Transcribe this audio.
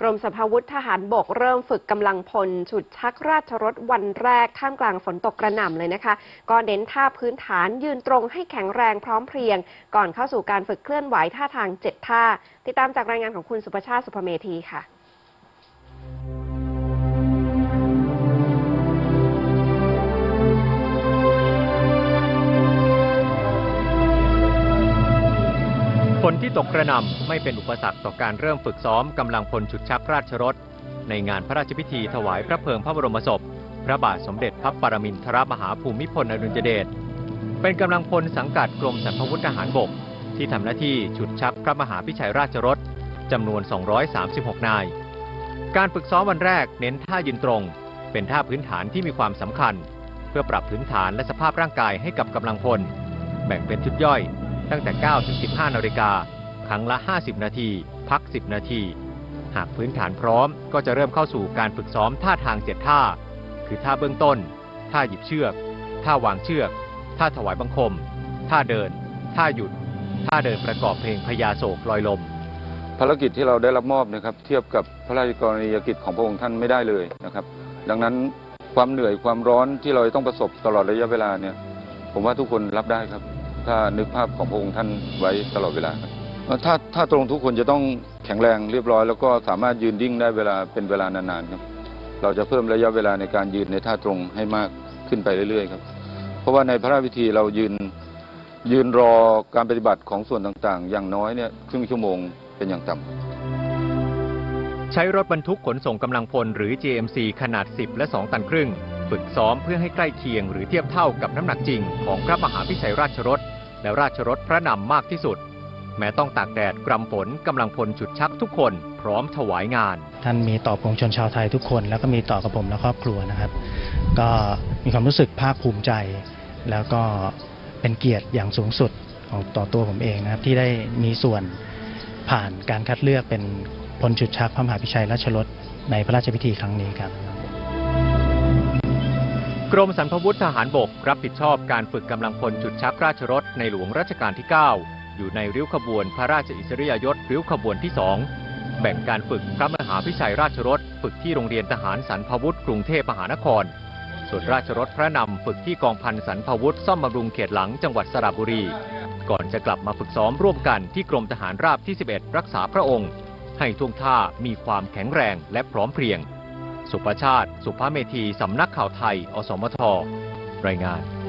กรมสรรพาวุธทหารบกเริ่มฝึกกำลังพลฉุดชักราชรถวันแรกท่ามกลางฝนตกกระหน่ำเลยนะคะ ก็เน้นท่าพื้นฐานยืนตรงให้แข็งแรงพร้อมเพรียง ก่อนเข้าสู่การฝึกเคลื่อนไหวท่าทางเจ็ดท่า ติดตามจากรายงานของคุณสุประชาติสุภเมธีค่ะ ฝนที่ตกกระหน่ำไม่เป็นอุปสรรคต่อการเริ่มฝึกซ้อมกำลังพลฉุดชักราชรถ ในงานพระราชพิธีถวายพระเพลิงพระบรมศพ พระบาทสมเด็จพระปรมินทรมหาภูมิพลอดุลยเดชเป็นกำลังพลสังกัดกรมสรรพาวุธทหารบก ที่ทำหน้าที่ฉุดชักพระมหาพิชัยราชรถจำนวน 236 นาย การฝึกซ้อมวันแรกเน้นท่ายืนตรง เป็นท่าพื้นฐานที่มีความสำคัญ เพื่อปรับพื้นฐานและสภาพร่างกายให้กับกำลังพล แบ่งเป็นชุดย่อย ตั้งแต่ 9 ถึง 15 นาฬิกา ครั้งละ 50 นาที พัก 10 นาที หากพื้นฐานพร้อมก็จะเริ่มเข้าสู่การฝึกซ้อมท่าทาง7ท่า คือท่าเบื้องต้น ท่าหยิบเชือก ท่าวางเชือก ท่าถวายบังคม ท่าเดิน ท่าหยุด ท่าเดินประกอบเพลงพญาโศกลอยลม ภารกิจที่เราได้รับมอบนะครับ เทียบกับพระราชกรณียกิจของพระองค์ท่านไม่ได้เลยนะครับ ดังนั้นความเหนื่อยความร้อนที่เราต้องประสบตลอดระยะเวลาเนี่ย ผมว่าทุกคนรับได้ครับ ถ้านึกภาพของพระองค์ท่านไว้ตลอดเวลาครับถ้าถ้าตรงทุกคนจะต้องแข็งแรงเรียบร้อย แล้วก็สามารถยืนดิ้งได้เวลาเป็นเวลานานๆครับ เราจะเพิ่มระยะเวลาในการยืนในท่าตรงให้มากขึ้นไปเรื่อยๆครับ เพราะว่าในพระราชพิธีเรายืนยืนรอการปฏิบัติของส่วนต่างๆ อย่างน้อยเนี่ยครึ่งชั่วโมงเป็นอย่างต่ำใช้รถบรรทุกขนส่งกำลังพลหรือ JMC ขนาด 10 และ 2 ตันครึ่ง ฝึกซ้อมเพื่อให้ใกล้เคียงหรือเทียบเท่ากับน้ำหนักจริงของพระมหาพิชัยราชรถ และราชรถพระนำมากที่สุด แม้ต้องตากแดดกรำฝนกำลังพลฉุดชักทุกคนพร้อมถวายงาน ท่านมีต่อปวงชนชาวไทยทุกคน แล้วก็มีต่อกับผมและครอบครัวนะครับ ก็มีความรู้สึกภาคภูมิใจ แล้วก็เป็นเกียรติอย่างสูงสุดของต่อตัวผมเองนะครับ ที่ได้มีส่วนผ่านการคัดเลือกเป็นพลฉุดชักพระมหาพิชัยราชรถในพระราชพิธีครั้งนี้ครับ กรมสรรพวุธทหารบกรับผิดชอบการฝึกกำลังพลจุดชักราชรถในหลวงรัชกาลที่ 9 อยู่ในริ้วขบวนพระราชอิสริยยศริ้วขบวนที่ 2 แบ่งการฝึกพระมหาพิชัยราชรถฝึกที่โรงเรียนทหารสรรพวุธกรุงเทพมหานคร ส่วนราชรถพระนำฝึกที่กองพันสรรพวุธซ่อมบำรุงเขตหลังจังหวัดสระบุรี ก่อนจะกลับมาฝึกซ้อมร่วมกันที่กรมทหารราบที่ 11 รักษาพระองค์ ให้ท่วงท่ามีความแข็งแรงและพร้อมเพรียง สุประชาติ สุภาเมธี สำนักข่าวไทย อสมท รายงาน